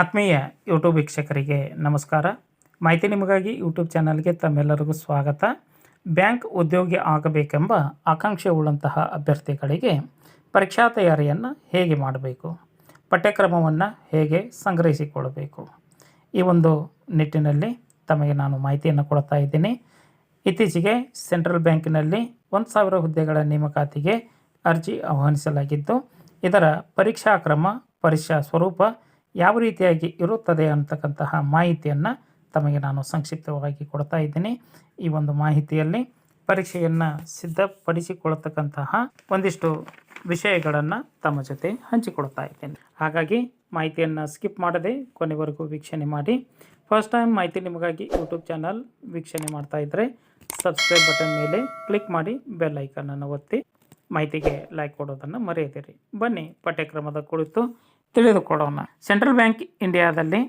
ಆತ್ಮೀಯ ಯೂಟ್ಯೂಬ್ ವೀಕ್ಷಕರಿಗೆ ನಮಸ್ಕಾರ. ಮಾಹಿತಿ ನಿಮಗಾಗಿ ಯೂಟ್ಯೂಬ್ ಚಾನಲ್ಗೆ ತಮ್ಮೆಲ್ಲರಿಗೂ ಸ್ವಾಗತ. ಬ್ಯಾಂಕ್ ಉದ್ಯೋಗಿ ಆಗಬೇಕೆಂಬ ಆಕಾಂಕ್ಷೆ ಉಳ್ಳಂತಹ ಅಭ್ಯರ್ಥಿಗಳಿಗೆ ಪರೀಕ್ಷಾ ತಯಾರಿಯನ್ನು ಹೇಗೆ ಮಾಡಬೇಕು? ಪಠ್ಯಕ್ರಮವನ್ನು ಹೇಗೆ ಸಂಗ್ರಹಿಸಿಕೊಳ್ಳಬೇಕು? ಈ ಒಂದು ನಿಟ್ಟಿನಲ್ಲಿ ತಮಗೆ ನಾನು ಮಾಹಿತಿಯನ್ನು ಕೊಡ್ತಾ ಇದ್ದೀನಿ. ಇತ್ತೀಚೆಗೆ ಸೆಂಟ್ರಲ್ ಬ್ಯಾಂಕಿನಲ್ಲಿ ಒಂದು ಸಾವಿರ ಹುದ್ದೆಗಳ ನೇಮಕಾತಿಗೆ ಅರ್ಜಿ ಆಹ್ವಾನಿಸಲಾಗಿದ್ದು, ಇದರ ಪರೀಕ್ಷಾ ಕ್ರಮ, ಪರೀಕ್ಷಾ ಸ್ವರೂಪ ಯಾವ ರೀತಿಯಾಗಿ ಇರುತ್ತದೆ ಅಂತಕ್ಕಂತಹ ಮಾಹಿತಿಯನ್ನು ತಮಗೆ ನಾನು ಸಂಕ್ಷಿಪ್ತವಾಗಿ ಕೊಡ್ತಾ ಇದ್ದೀನಿ. ಈ ಒಂದು ಮಾಹಿತಿಯಲ್ಲಿ ಪರೀಕ್ಷೆಯನ್ನು ಸಿದ್ಧಪಡಿಸಿಕೊಳ್ಳತಕ್ಕಂತಹ ಒಂದಿಷ್ಟು ವಿಷಯಗಳನ್ನು ತಮ್ಮ ಜೊತೆ ಹಂಚಿಕೊಳ್ತಾ ಇದ್ದೇನೆ. ಹಾಗಾಗಿ ಮಾಹಿತಿಯನ್ನು ಸ್ಕಿಪ್ ಮಾಡದೆ ಕೊನೆವರೆಗೂ ವೀಕ್ಷಣೆ ಮಾಡಿ. ಫಸ್ಟ್ ಟೈಮ್ ಮಾಹಿತಿ ನಿಮಗಾಗಿ ಯೂಟ್ಯೂಬ್ ಚಾನಲ್ ವೀಕ್ಷಣೆ ಮಾಡ್ತಾ ಇದ್ದರೆ ಸಬ್ಸ್ಕ್ರೈಬ್ ಬಟನ್ ಮೇಲೆ ಕ್ಲಿಕ್ ಮಾಡಿ ಬೆಲ್ ಐಕನನ್ನು ಒತ್ತಿ. ಮಾಹಿತಿಗೆ ಲೈಕ್ ಕೊಡೋದನ್ನು ಮರೆಯದಿರಿ. ಬನ್ನಿ ಪಠ್ಯಕ್ರಮದ ಕುರಿತು ತಿಳಿದುಕೊಳ್ಳೋಣ. ಸೆಂಟ್ರಲ್ ಬ್ಯಾಂಕ್ ಇಂಡಿಯಾದಲ್ಲಿ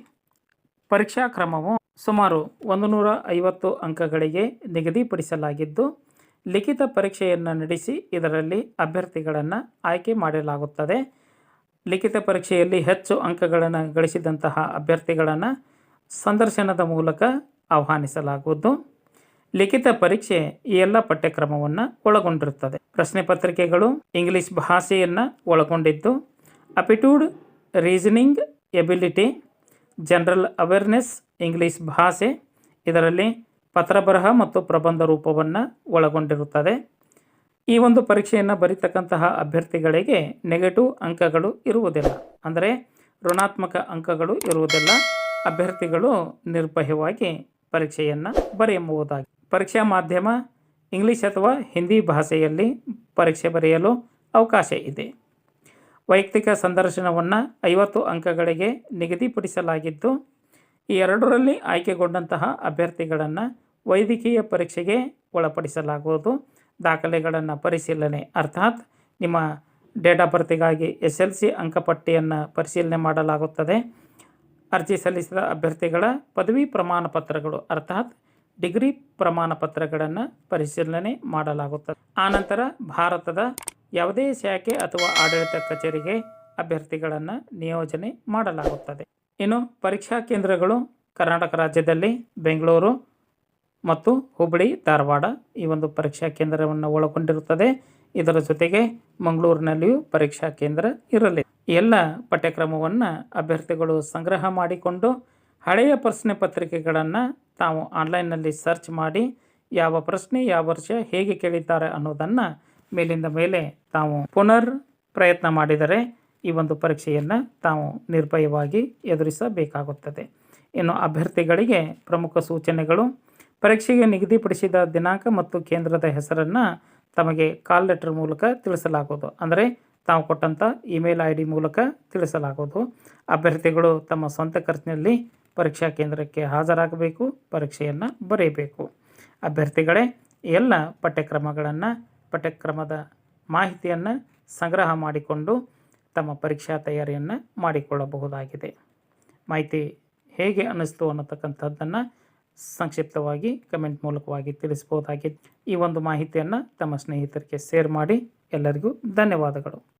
ಪರೀಕ್ಷಾ ಕ್ರಮವು ಸುಮಾರು ಒಂದು ನೂರ ಐವತ್ತು ಅಂಕಗಳಿಗೆ ನಿಗದಿಪಡಿಸಲಾಗಿದ್ದು, ಲಿಖಿತ ಪರೀಕ್ಷೆಯನ್ನು ನಡೆಸಿ ಇದರಲ್ಲಿ ಅಭ್ಯರ್ಥಿಗಳನ್ನು ಆಯ್ಕೆ ಮಾಡಲಾಗುತ್ತದೆ. ಲಿಖಿತ ಪರೀಕ್ಷೆಯಲ್ಲಿ ಹೆಚ್ಚು ಅಂಕಗಳನ್ನು ಗಳಿಸಿದಂತಹ ಅಭ್ಯರ್ಥಿಗಳನ್ನು ಸಂದರ್ಶನದ ಮೂಲಕ ಆಹ್ವಾನಿಸಲಾಗುವುದು. ಲಿಖಿತ ಪರೀಕ್ಷೆ ಈ ಎಲ್ಲ ಪಠ್ಯಕ್ರಮವನ್ನು ಒಳಗೊಂಡಿರುತ್ತದೆ. ಪ್ರಶ್ನೆ ಪತ್ರಿಕೆಗಳು ಇಂಗ್ಲಿಷ್ ಭಾಷೆಯನ್ನು ಒಳಗೊಂಡಿದ್ದು aptitude reasoning ability general awareness English ಭಾಷೆ, ಇದರಲ್ಲಿ ಪತ್ರಬರಹ ಮತ್ತು ಪ್ರಬಂಧ ರೂಪವನ್ನು ಒಳಗೊಂಡಿರುತ್ತದೆ. ಈ ಒಂದು ಪರೀಕ್ಷೆಯನ್ನು ಬರೀತಕ್ಕಂತಹ ಅಭ್ಯರ್ಥಿಗಳಿಗೆ ನೆಗೆಟಿವ್ ಅಂಕಗಳು ಇರುವುದಿಲ್ಲ. ಅಂದರೆ ಋಣಾತ್ಮಕ ಅಂಕಗಳು ಇರುವುದಿಲ್ಲ. ಅಭ್ಯರ್ಥಿಗಳು ನಿರ್ಭಯವಾಗಿ ಪರೀಕ್ಷೆಯನ್ನು ಬರೆಯಬಹುದಾಗಿ. ಪರೀಕ್ಷಾ ಮಾಧ್ಯಮ ಇಂಗ್ಲಿಷ್ ಅಥವಾ ಹಿಂದಿ ಭಾಷೆಯಲ್ಲಿ ಪರೀಕ್ಷೆ ಬರೆಯಲು ಅವಕಾಶ ಇದೆ. ವೈಯಕ್ತಿಕ ಸಂದರ್ಶನವನ್ನು ಐವತ್ತು ಅಂಕಗಳಿಗೆ ನಿಗದಿಪಡಿಸಲಾಗಿದ್ದು, ಈ ಎರಡರಲ್ಲಿ ಆಯ್ಕೆಗೊಂಡಂತಹ ಅಭ್ಯರ್ಥಿಗಳನ್ನು ವೈದ್ಯಕೀಯ ಪರೀಕ್ಷೆಗೆ ಒಳಪಡಿಸಲಾಗುವುದು. ದಾಖಲೆಗಳನ್ನು ಪರಿಶೀಲನೆ, ಅರ್ಥಾತ್ ನಿಮ್ಮ ಡೇಟ್ ಆಫ್ ಬರ್ತಿಗಾಗಿ ಎಸ್ ಎಲ್ ಸಿ ಅಂಕಪಟ್ಟಿಯನ್ನು ಪರಿಶೀಲನೆ ಮಾಡಲಾಗುತ್ತದೆ. ಅರ್ಜಿ ಸಲ್ಲಿಸಿದ ಅಭ್ಯರ್ಥಿಗಳ ಪದವಿ ಪ್ರಮಾಣ ಪತ್ರಗಳು ಅರ್ಥಾತ್ ಡಿಗ್ರಿ ಪ್ರಮಾಣ ಪತ್ರಗಳನ್ನು ಪರಿಶೀಲನೆ ಮಾಡಲಾಗುತ್ತದೆ. ಆನಂತರ ಭಾರತದ ಯಾವುದೇ ಶಾಖೆ ಅಥವಾ ಆಡಳಿತ ಕಚೇರಿಗೆ ಅಭ್ಯರ್ಥಿಗಳನ್ನು ನಿಯೋಜನೆ ಮಾಡಲಾಗುತ್ತದೆ. ಇನ್ನು ಪರೀಕ್ಷಾ ಕೇಂದ್ರಗಳು ಕರ್ನಾಟಕ ರಾಜ್ಯದಲ್ಲಿ ಬೆಂಗಳೂರು ಮತ್ತು ಹುಬ್ಬಳ್ಳಿ, ಧಾರವಾಡ ಈ ಒಂದು ಪರೀಕ್ಷಾ ಕೇಂದ್ರವನ್ನು ಒಳಗೊಂಡಿರುತ್ತದೆ. ಇದರ ಜೊತೆಗೆ ಮಂಗಳೂರಿನಲ್ಲಿಯೂ ಪರೀಕ್ಷಾ ಕೇಂದ್ರ ಇರಲಿ. ಎಲ್ಲ ಪಠ್ಯಕ್ರಮವನ್ನು ಅಭ್ಯರ್ಥಿಗಳು ಸಂಗ್ರಹ ಮಾಡಿಕೊಂಡು ಹಳೆಯ ಪ್ರಶ್ನೆ ಪತ್ರಿಕೆಗಳನ್ನು ತಾವು ಆನ್ಲೈನ್ನಲ್ಲಿ ಸರ್ಚ್ ಮಾಡಿ ಯಾವ ಪ್ರಶ್ನೆ, ಯಾವ ವರ್ಷ ಹೇಗೆ ಕೇಳಿದ್ದಾರೆ ಅನ್ನೋದನ್ನು ಮೇಲಿಂದ ಮೇಲೆ ತಾವು ಪುನರ್ ಪ್ರಯತ್ನ ಮಾಡಿದರೆ ಈ ಒಂದು ಪರೀಕ್ಷೆಯನ್ನು ತಾವು ನಿರ್ಭಯವಾಗಿ ಎದುರಿಸಬೇಕಾಗುತ್ತದೆ. ಇನ್ನು ಅಭ್ಯರ್ಥಿಗಳಿಗೆ ಪ್ರಮುಖ ಸೂಚನೆಗಳು, ಪರೀಕ್ಷೆಗೆ ನಿಗದಿಪಡಿಸಿದ ದಿನಾಂಕ ಮತ್ತು ಕೇಂದ್ರದ ಹೆಸರನ್ನು ತಮಗೆ ಕಾಲ್ ಲೆಟರ್ ಮೂಲಕ ತಿಳಿಸಲಾಗುವುದು. ಅಂದರೆ ತಾವು ಕೊಟ್ಟಂಥ ಇಮೇಲ್ ಐ ಡಿ ಮೂಲಕ ತಿಳಿಸಲಾಗುವುದು. ಅಭ್ಯರ್ಥಿಗಳು ತಮ್ಮ ಸ್ವಂತ ಖರ್ಚಿನಲ್ಲಿ ಪರೀಕ್ಷಾ ಕೇಂದ್ರಕ್ಕೆ ಹಾಜರಾಗಬೇಕು, ಪರೀಕ್ಷೆಯನ್ನು ಬರೆಯಬೇಕು ಅಭ್ಯರ್ಥಿಗಳೇ ಎಲ್ಲ ಪಠ್ಯಕ್ರಮಗಳನ್ನು ಪಠ್ಯಕ್ರಮದ ಮಾಹಿತಿಯನ್ನು ಸಂಗ್ರಹ ಮಾಡಿಕೊಂಡು ತಮ್ಮ ಪರೀಕ್ಷಾ ತಯಾರಿಯನ್ನು ಮಾಡಿಕೊಳ್ಳಬಹುದಾಗಿದೆ. ಮಾಹಿತಿ ಹೇಗೆ ಅನ್ನಿಸ್ತು ಅನ್ನತಕ್ಕಂಥದ್ದನ್ನು ಸಂಕ್ಷಿಪ್ತವಾಗಿ ಕಮೆಂಟ್ ಮೂಲಕವಾಗಿ ತಿಳಿಸಬಹುದಾಗಿದೆ. ಈ ಒಂದು ಮಾಹಿತಿಯನ್ನು ತಮ್ಮ ಸ್ನೇಹಿತರಿಗೆ ಶೇರ್ ಮಾಡಿ. ಎಲ್ಲರಿಗೂ ಧನ್ಯವಾದಗಳು.